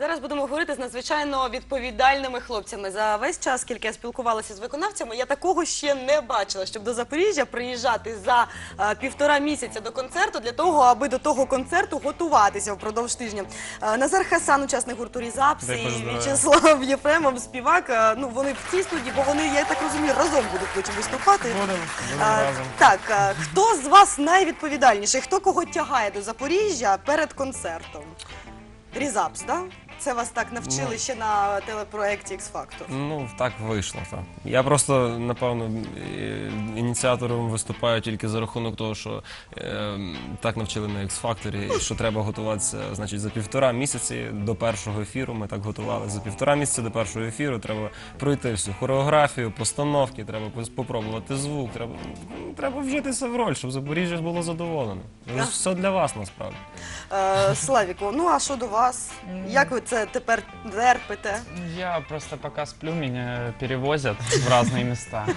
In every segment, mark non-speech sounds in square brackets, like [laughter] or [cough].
Зараз будемо говорити з надзвичайно відповідальними хлопцями. За весь час, скільки я спілкувалася з виконавцями, я такого ще не бачила, щоб до Запоріжжя приїжджати за е, півтора місяця до концерту для того, аби до того концерту готуватися впродовж тижня. Е, Назар Хасан, учасник гурту Різапс, Дай і Боже. В'ячеслав Єфремов, співак. е, Ну вони в цій студії, бо вони, я так розумію, разом будуть потім виступати. Будемо, будемо разом. Так, хто з вас найвідповідальніший? Хто кого тягає до Запоріжжя перед концертом? Різапс, так? Це вас так навчили Ну. ще на телепроекті X Factor. Ну, так вийшло. Так. Я просто, напевно, е, ініціатором виступаю тільки за рахунок того, що е, так навчили на X-Factor, що треба готуватися значить, за півтора місяці до першого ефіру. Ми так готували. За півтора місяці до першого ефіру треба пройти всю хореографію, постановки, треба пос- попробувати звук, треба, ну, треба вжитися в роль, щоб Запоріжжя було задоволене. Все для вас насправді. Е, Славіко, ну а що до вас? Як ви це тепер терпите? Я просто пока сплю, меня перевозят в разные места. [laughs]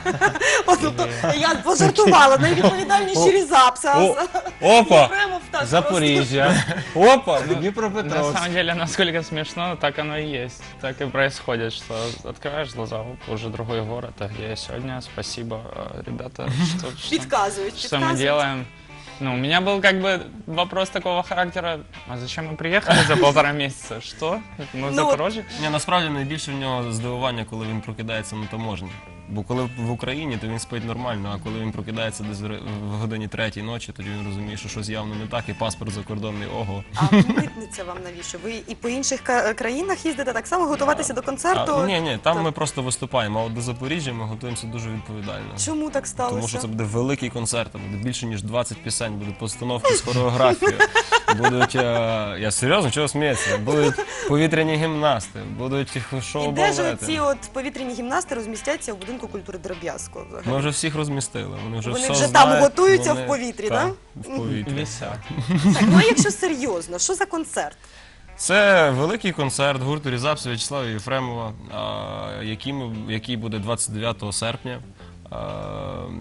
От, тобто, я пожартувала, найвідповідальніші Різапс. а О, з- Опа! [laughs] Єфремов так Запоріжжя. [laughs] Опа! На Дніпропетровськ. самом деле, насколько смешно, так оно и есть. Так и происходит, что открываешь глаза, оп, уже другой город, а где я сегодня? Спасибо, э, ребята, что, просто что, Підказують, что мы підказують. делаем. Ну, у меня был как бы вопрос такого характера, а зачем мы приехали за полтора месяца? Что? Мы в Ну, Запорожье? Ні, насправді найбільше в нього здивування, коли він прокидається на таможні. Бо коли в Україні, то він спить нормально, а коли він прокидається десь в годині третій ночі, тоді він розуміє, що щось явно не так, і паспорт закордонний ого. А митниця вам навіщо? Ви і по інших країнах їздите так само готуватися до концерту? А, ні, ні, там Так. ми просто виступаємо. А от до Запоріжжя ми готуємося дуже відповідально. Чому так сталося? Тому що це буде великий концерт, там буде більше ніж 20 пісень, будуть постановки з хореографією, [laughs] будуть. е, Я серйозно, чого сміється? Будуть повітряні гімнасти, будуть шоу І де ж балети. ці от повітряні гімнасти розмістяться у будинку культури Дроб'язко? Ми вже всіх розмістили. Вони вже, Вони все вже там знають, готуються в повітрі, так? да? В повітрі. Так, ну а якщо серйозно, що за концерт? Це великий концерт гурту Різапс В'ячеслава Єфремова, а, який, ми- який буде 29 серпня. А,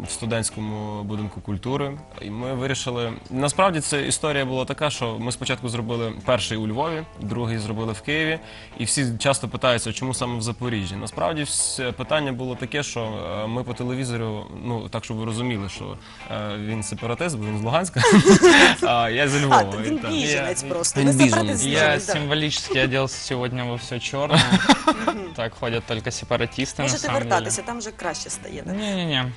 В студентському будинку культури, і ми вирішили. Насправді це історія була така, що ми спочатку зробили перший у Львові, другий зробили в Києві, і всі часто питаються, чому саме в Запоріжжі. Насправді питання було таке, що е, ми по телевізору, ну так щоб ви розуміли, що е, він сепаратист, бо він з Луганська, [laughs] а я А, Львова. то він біженець просто. Він не біженець. Я да. символически оделся сегодня во все черное. [laughs] Так ходят только сепаратисты на Можете вертатися, там вже краще стає. Да? Не-не-не.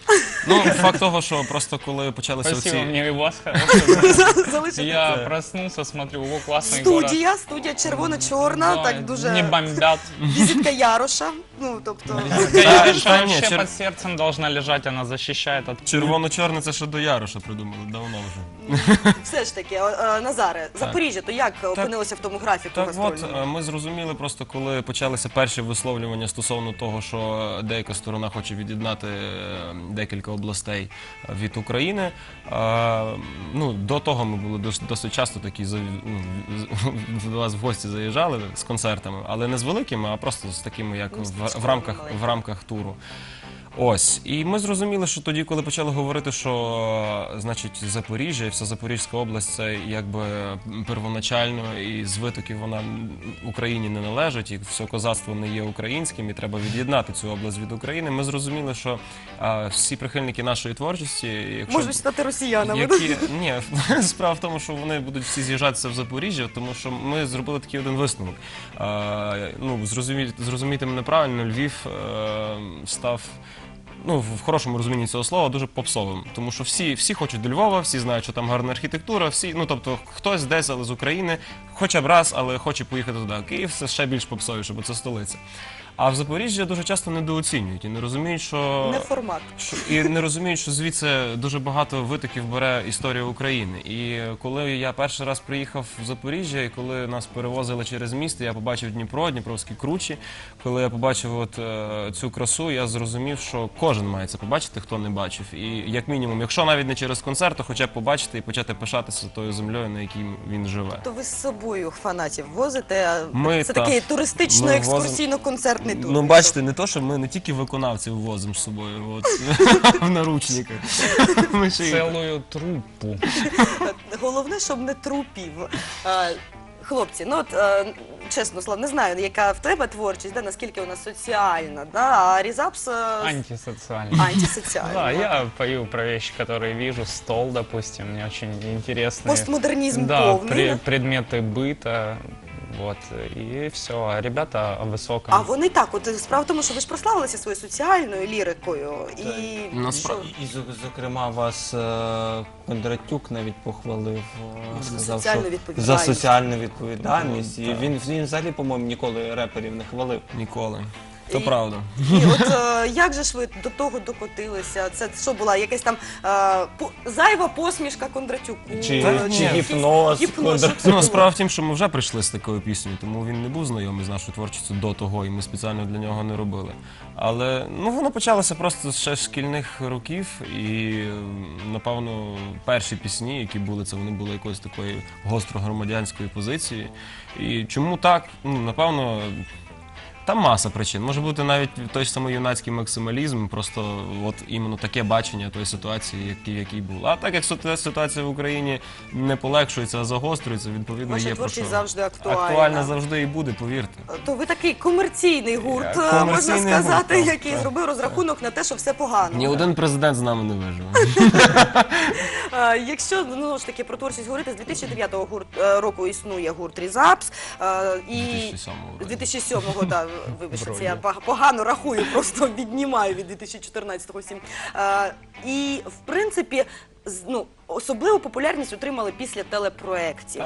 Ну, факт того, що просто коли почалися Спасибо, оці... мне и вас [laughs] хорошего. Залишити. Я проснувся, проснулся, смотрю, о, классный город. Студія, студія червоно-чорна, так дуже Не бомбят. візитка Яроша. Ну, тобто, не, вообще чер- под сердцем должна лежать, она защищает от... Червоно-чорне це ще до Яроша придумали давно вже. [laughs] все ж таки, е, Назаре, Запоріжжя, то як опинилося в тому графіку Так от гастрольному? е, ми зрозуміли просто, коли почалися перші висловлювання стосовно того, що деяка сторона хоче від'єднати е, декілька областей від України. Е, Ну, до того ми були дос- досить часто такі за- ну, з- до вас в гості заїжджали з концертами, але не з великими, а просто з такими, як в, в рамках в рамках туру. Ось, і ми зрозуміли, що тоді, коли почали говорити, що значить Запоріжжя і вся Запорізька область це якби первоначально і з витоків вона Україні не належить, і все козацтво не є українським, і треба від'єднати цю область від України. Ми зрозуміли, що е, всі прихильники нашої творчості, якщо Можуть стати росіянами. які ні, [laughs] справа в тому, що вони будуть всі з'їжджатися в Запоріжжя, тому що ми зробили такий один висновок. Е, ну зрозуміти, зрозуміти мене правильно, Львів е, став. Ну, в хорошому розумінні цього слова дуже попсовим, тому що всі, всі хочуть до Львова, всі знають, що там гарна архітектура, всі, ну тобто хтось десь, але з України, хоча б раз, але хоче поїхати туди. Київ це ще більш попсовіше, бо це столиця. А в Запоріжжі дуже часто недооцінюють і не розуміють, що Не формат. що- і не розуміють, що звідси дуже багато витоків бере історія України. І коли я перший раз приїхав в Запоріжжя, і коли нас перевозили через місто, я побачив Дніпро, Дніпровські кручі. Коли я побачив от е, цю красу, я зрозумів, що кожен має це побачити, хто не бачив. І як мінімум, якщо навіть не через концерт, то хоча б побачити і почати пишатися тою землею, на якій він живе. То ви з собою фанатів возите. а Ми це та. такий туристично-екскурсійно-концертний тур. Ну, бачите, не то, що ми не тільки виконавців возимо з собою от, [laughs] в наручниках. Ми ще й Целую труппу. Головне, щоб не трупів. Е, Хлопці, ну от е, чесно, Слав, не знаю, яка в тебе творчість, да, наскільки вона соціальна, да, а Різапс е, Антисоциальный. антисоціальна. Да, я пою про вещи, которые вижу. Стол, допустим, мне очень интересные. Постмодернізм Да, повний. пре- предметы быта. Вот, и все. Ребята о высоком. А вони так, от справа в тому, що ви ж прославилися своєю соціальною лірикою. І що? І, зо- зокрема, вас е, Кондратюк навіть похвалив, е, За сказав, соціальну що відповідальність. за соціальну відповідальність. Ну, І він, він взагалі, по-моєму, ніколи реперів не хвалив. Ніколи. То правда. І от е, як же ж ви до того докотилися? Це що була якась там е, по- зайва посмішка Кондратюку? Чи, Е, чи якийсь гіпноз. гіпноз, що це Ну, було? справа в тім, що ми вже прийшли з такою піснею, тому він не був знайомий з нашою творчістю до того, і ми спеціально для нього не робили. Але ну воно почалося просто ще з шкільних років, і м, напевно перші пісні, які були, це вони були якоїсь такої гостро громадянської позиції. І чому так? Ну напевно. Там маса причин. Може бути навіть той ж самий юнацький максималізм, просто от іменно таке бачення тої ситуації, який, який був. А так як ситуа- ситуація в Україні не полегшується, а загострюється, відповідно Ваша є про творчість що. завжди актуальна. Актуальна завжди і буде, повірте. То ви такий комерційний гурт, е, можна комерційний сказати, гурт, так, який так. зробив розрахунок на те, що все погано. Ні один президент з нами не виживе. [laughs] Е, Якщо ну ж таки про творчість говорити, з 2009 гурт, е, року існує гурт Різапс. е, І 2007-го вроді. 2007-го, да, вибачте, це я пог- погано рахую, просто [laughs] віднімаю від 2014-го всім. Е, І в принципі. Ну, особливу популярність отримали після телепроєктів.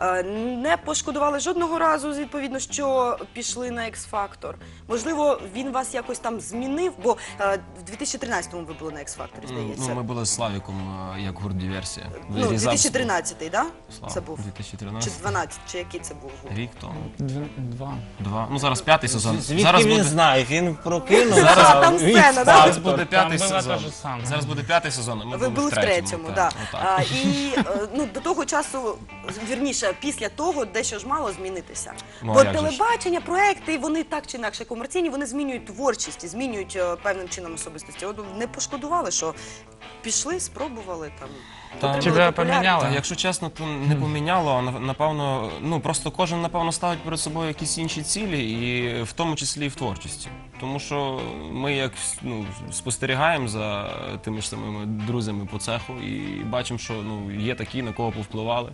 Е, Не пошкодували жодного разу, відповідно, що пішли на X-Factor. Можливо, він вас якось там змінив, бо е, в 2013-му ви були на X-Factor, здається. Ну, ми були з Славіком е, як гурт диверсія. Ну, Різав- 2013-й, да? Це був. Чи 2013. 12, чи який це був? Рік тому. Два. Два. Ну зараз п'ятий сезон. Звідки Зараз він буде. знає? Він прокинувся. Зараз там сцена, да? Зараз буде п'ятий сезон. Зараз буде п'ятий сезон, а ми Ви були в третьому, так, отак. І е, ну, до того часу, вірніше, після того дещо ж мало змінитися. Ну, а Бо як же ж? телебачення, проекти, вони так чи інакше комерційні, вони змінюють творчість, і змінюють е, певним чином особистості. От не пошкодували, що пішли, спробували там. Та- отримали Тебе популярність. поміняло? Якщо чесно, то не поміняло, а нав- напевно, ну просто кожен напевно ставить перед собою якісь інші цілі, і в тому числі і в творчості. Тому що ми як ну, спостерігаємо за тими ж самими друзями по цеху і бачимо, що ну є такі, на кого повпливали.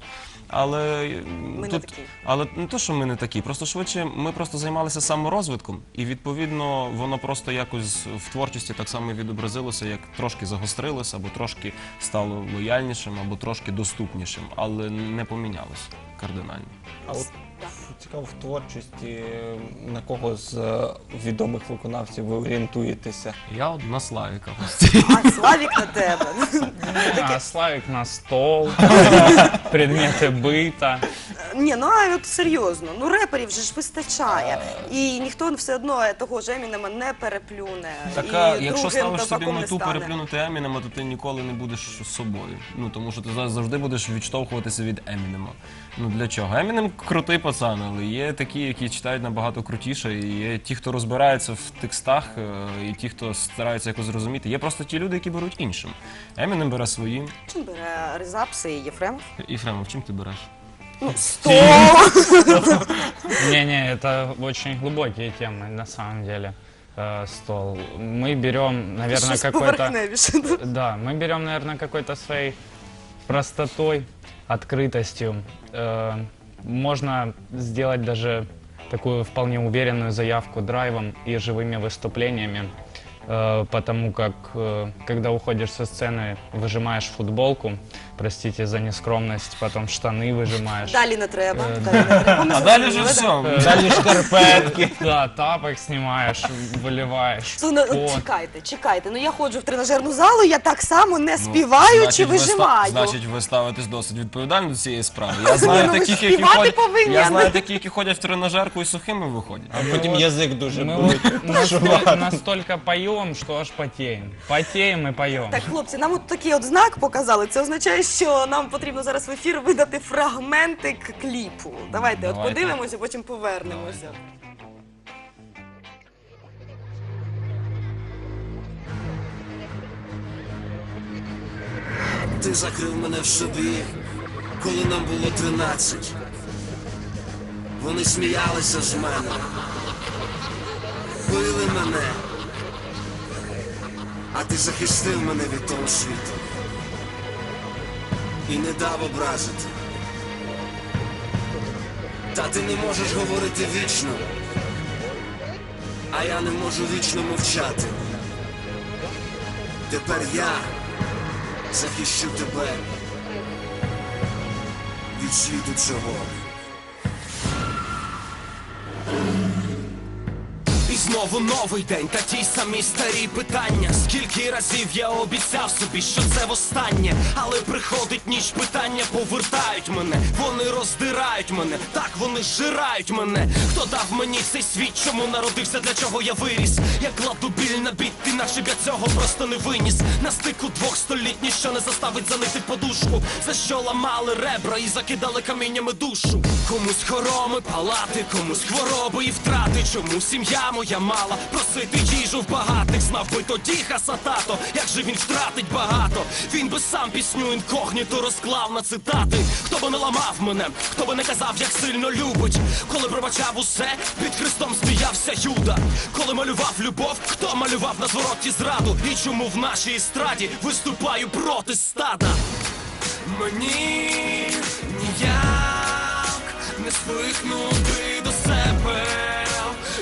Але Ми не такі. але не то, що ми не такі, просто швидше ми просто займалися саморозвитком, і відповідно воно просто якось в творчості так само відобразилося, як трошки загострилося, або трошки стало лояльнішим, або трошки доступнішим, але не помінялося кардинально. А от цікаво в творчості, на кого з е, відомих виконавців ви орієнтуєтеся? Я от на Славіка. А Славік на тебе. [laughs] А, Славик на стол, [laughs] предметы быта. Ні, ну а от серйозно, ну реперів же ж вистачає. І ніхто все одно того ж Емінема не переплюне. Так, і а якщо другим ставиш собі табаком не мету стане. переплюнути Емінема, то ти ніколи не будеш собою. Ну тому що ти за- завжди будеш відштовхуватися від Емінема. Ну для чого? Емінем крутий пацан, але є такі, які читають набагато крутіше. І є ті, хто розбирається в текстах, е, і ті, хто стараються якось зрозуміти. Є просто ті люди, які беруть іншим. Емінем бере своїм. Чим бере Ризапси і Єфремов? Єфремов, чим ти береш? Ну, сто! Не-не, это очень глубокие темы на самом деле. Э, Стол. Мы берем, наверное, Щось какой-то... поверхневіше. Да, мы берем, наверное, какой-то своей простотой, открытостью. Э, можно сделать даже такую вполне уверенную заявку драйвом и живыми выступлениями, э, потому как э, когда уходишь со сцены, выжимаешь футболку, простите за нескромность, потом штаны выжимаешь. Далі не треба. Е, Далі не треба. Ми А далі вже зрозуміли, да? все. Далі шкарпетки. [laughs] Да, тапок снимаешь, выливаешь. Слухай, ну, от пот. чекайте, чекайте. Ну я ходжу в тренажерну залу, я так само не співаю чи Ну, Значить, ви ста- вижимаю. Значить, ви ставитесь досить відповідально до цієї справи. Я знаю ну ви таких, які співати ходять. повинні, Я а знаю не- такі, які ходять в тренажерку і сухими виходять. А потім вот язик дуже Мы болить. вот настолько, настолько поем, что аж потеем. Потеем и поем. Так, хлопці, нам от такий от знак показали. Це означає, що нам потрібно зараз в ефір видати фрагментик кліпу. Давайте, от Давайте. подивимося, потім повернемося. Ти закрив мене в собі, коли нам було тринадцять. Вони сміялися з мене, били мене, а ти захистив мене від того світу і не дав образити. Та ти не можеш говорити вічно, а я не можу вічно мовчати. Тепер я захищу тебе від світу цього. Знову новий день, та ті самі старі питання. Скільки разів я обіцяв собі, що це востаннє, але приходить ніч питання, повертають мене, вони роздирають мене, так вони зжирають мене. Хто дав мені цей світ, чому народився, для чого я виріс? Я кладу біль на біт, іначе б я цього просто не виніс. На стику двох століть ніщо не заставить занити подушку. За що ламали ребра і закидали каміннями душу. Комусь хороми палати, комусь хвороби і втрати. Чому сім'я моя мала просити їжу в багатих? Знав би тоді хасатато, як же він втратить багато. Він би сам пісню інкогніто розклав на цитати. Хто би не ламав мене, хто би не казав, як сильно любить. Коли пробачав усе, під Христом сміявся Юда. Коли малював любов, хто малював на звороті зраду? І чому в нашій естраді виступаю проти стада? Мені ніяк не звикнути до себе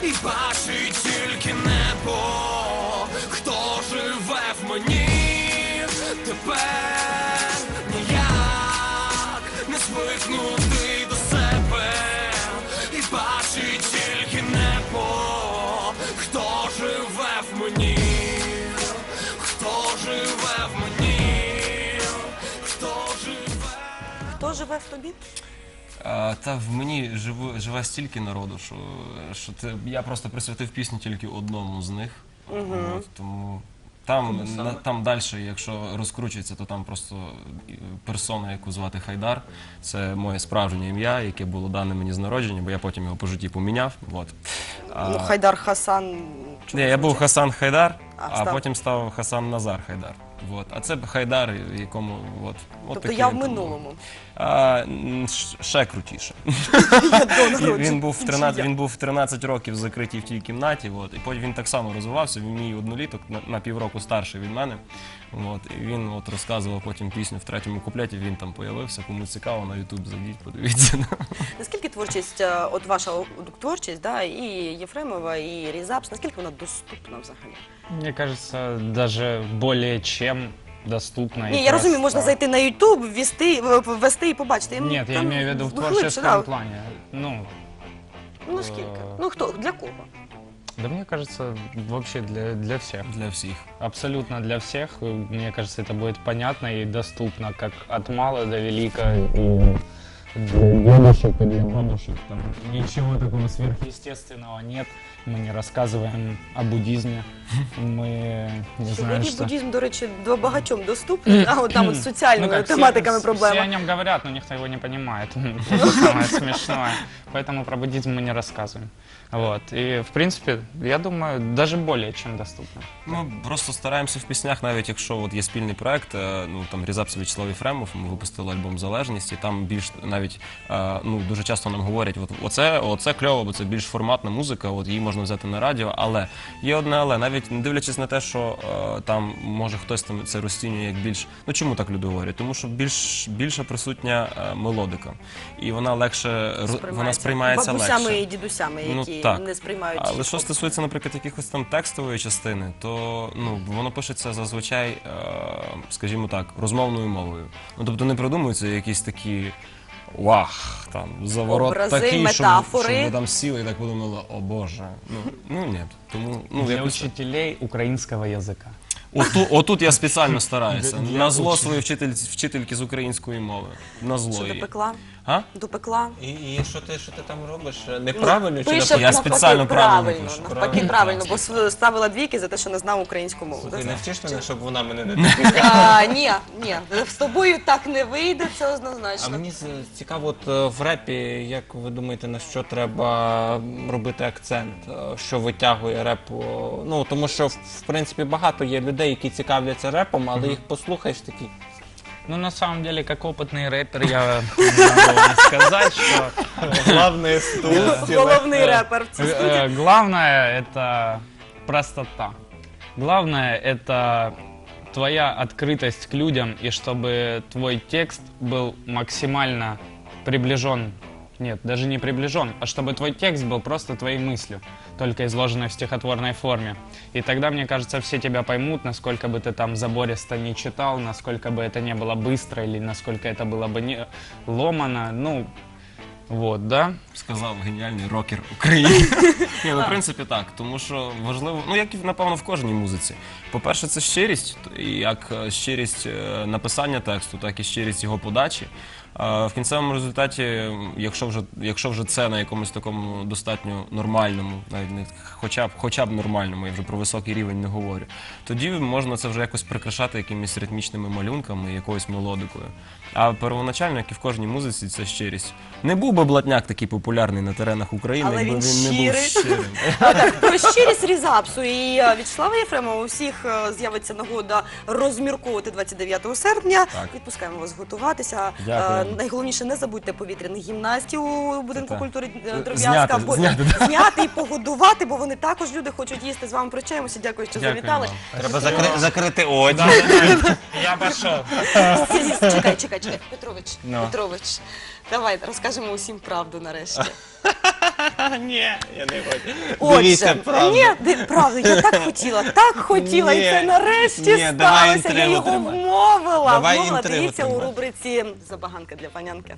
і бачить тільки небо, хто живе в мені? Тепер ніяк не звикнути до себе. І бачить тільки небо, хто живе в мені, хто живе в мені, хто живе. Хто живе в тобі? А, та в мені живу, живе стільки народу, що, що це, я просто присвятив пісню тільки одному з них. От, тому там, на, там далі, якщо розкручується, то там просто е, персона, яку звати Хайдар. Це моє справжнє ім'я, яке було дане мені з народження, бо я потім його по житті поміняв. От. А, Ну, Хайдар Хасан. ні, я був Хасан Хайдар, А, а, став? потім став Хасан Назар Хайдар. От. А це Хайдар, якому от, от Тобто такий я в він там був. минулому. А, м, ще крутіше. [laughs] Я до І народження. він був в 13, він був в 13 років закритий в тій кімнаті. От, і потім він так само розвивався. Він мій одноліток на, на півроку старший від мене. От, і він от розказував потім пісню в третьому куплеті. Він там появився. Кому цікаво, на Ютуб зайдіть, подивіться. [laughs] Наскільки творчість, е, от ваша творчість, да, і Єфремова, і Різапс, наскільки вона доступна взагалі? Мне кажется, даже более чем доступно. Ні, я розумію, можна зайти на Ютуб, ввести, ввести і побачити. Нет, я там имею в виду в глибше, творческом да. плане. Ну, Ну скільки? Ну хто? Для кого? да мне кажется, вообще для, для всех. Для всіх. Абсолютно для всех. Мне кажется, это будет понятно и доступно, как от мала до велика. И для дедушек и для бабушек. Там ничего такого сверхъестественного нет. Мы не рассказываем о буддизме. Мы не знаю, Сьогодні что... буддізм, до речі, до багатьом доступний, а от там от з соціальними Ну как, тематиками все, проблема. Все о нем говорят, но никто его не понимает. [laughs] Это самое смешное. Поэтому про буддизм мы не рассказываем. Вот. И, в принципе, я думаю, даже более чем доступно. Ми просто стараємося в піснях, навіть якщо от є спільний проект, е, ну там Різапс Вячеслав Єфремов, ми випустили альбом Залежність, і там більш навіть е, ну дуже часто нам говорять, от оце, оце кльово, бо це більш форматна музика, от її можна взяти на радіо. Але є одне, але навіть не дивлячись на те, що е, там може хтось там це розцінює як більш. Ну чому так люди говорять? Тому що більш більша присутня е, мелодика, і вона легше ро- вона сприймається бабусями легше. і дідусями, Ну, так. не сприймають. Але що стосується, наприклад, якихось там текстової частини, то ну воно пишеться зазвичай, е, скажімо так, розмовною мовою. Ну тобто не придумуються якісь такі. Вах, там заворот Образи, такий, щоб, метафори. щоб ви там сіли і так подумали, о Боже. Ну, ну ні. Тому ну Для якось. учителей українського язика. Оту, отут я спеціально стараюся. Для- для На зло учнів. свої вчитель, вчительки з української мови. На зло Що їй. допекла? А? Допекла. І, і що ти, що ти там робиш? Неправильно чи Пише навпаки? Я навпаки спеціально правильно правильно, пишу. навпаки Правильно. правильно, бо с- ставила двійки за те, що не знав українську мову. Слухай, не вчиш мене, щоб вона мене не [laughs] А, ні, ні, з тобою так не вийде, це А однозначно. мені з- цікаво, от е, в репі, як ви думаєте, на що треба робити акцент, е, що витягує реп? о, Ну тому що в в принципі багато є людей, які цікавляться репом, але їх послухаєш такі. Ну, на самом деле, как опытный рэпер, я могу вам сказать, что Главне стул. Головний репер в цій Э, студії. э, Главное это простота. Главное это твоя открытость к людям и чтобы твой текст был максимально приближен. нет, даже не приближен, а чтобы твой текст был просто твоей мыслью, только изложенной в стихотворной форме. И тогда, мне кажется, все тебя поймут, насколько бы ты там забористо не читал, насколько бы это не было быстро или насколько это было бы не ломано. Ну, вот, да? сказав геніальний рокер України. [laughs] Ні, ну, в принципі, так. Тому що важливо, ну як і напевно в кожній музиці. По-перше, це щирість, і як е, щирість е, написання тексту, так і щирість його подачі. А В кінцевому результаті, якщо вже, якщо вже це на якомусь такому достатньо нормальному, навіть не хоча б хоча б нормальному, я вже про високий рівень не говорю, тоді можна це вже якось прикрашати якимись ритмічними малюнками, якоюсь мелодикою. А первоначально, як і в кожній музиці, це щирість. Не був би блатняк такий популярний на теренах України, Але якби він він не був щирий. щирим. [laughs] Про щирість різапсу і е, В'ячеслава Єфремова у всіх е, з'явиться нагода розмірковувати 29 серпня. Так. Відпускаємо вас готуватися. Дякую. Е, Найголовніше не забудьте повітряних гімнастів у будинку так. культури е, Зняти, бо- зняти, зняти і погодувати, бо вони також люди хочуть їсти. З вами прощаємося. Дякую, що Дякую завітали. вам. Треба закри- закрити очі. Я пошел. Сергій, Чекай, чекай, чекай. [laughs] Петрович, Ну. Петрович, давай розкажемо усім правду нарешті. [laughs] Ні, я не хочу. Дивіться, правда. ні, ди- правда, я так хотіла, так хотіла, і Ні, це нарешті ні, давай сталося. Я інтригу його тримай. вмовила. Давай вмовила. інтригу Дивіться у тримай. рубриці Забаганка для панянки.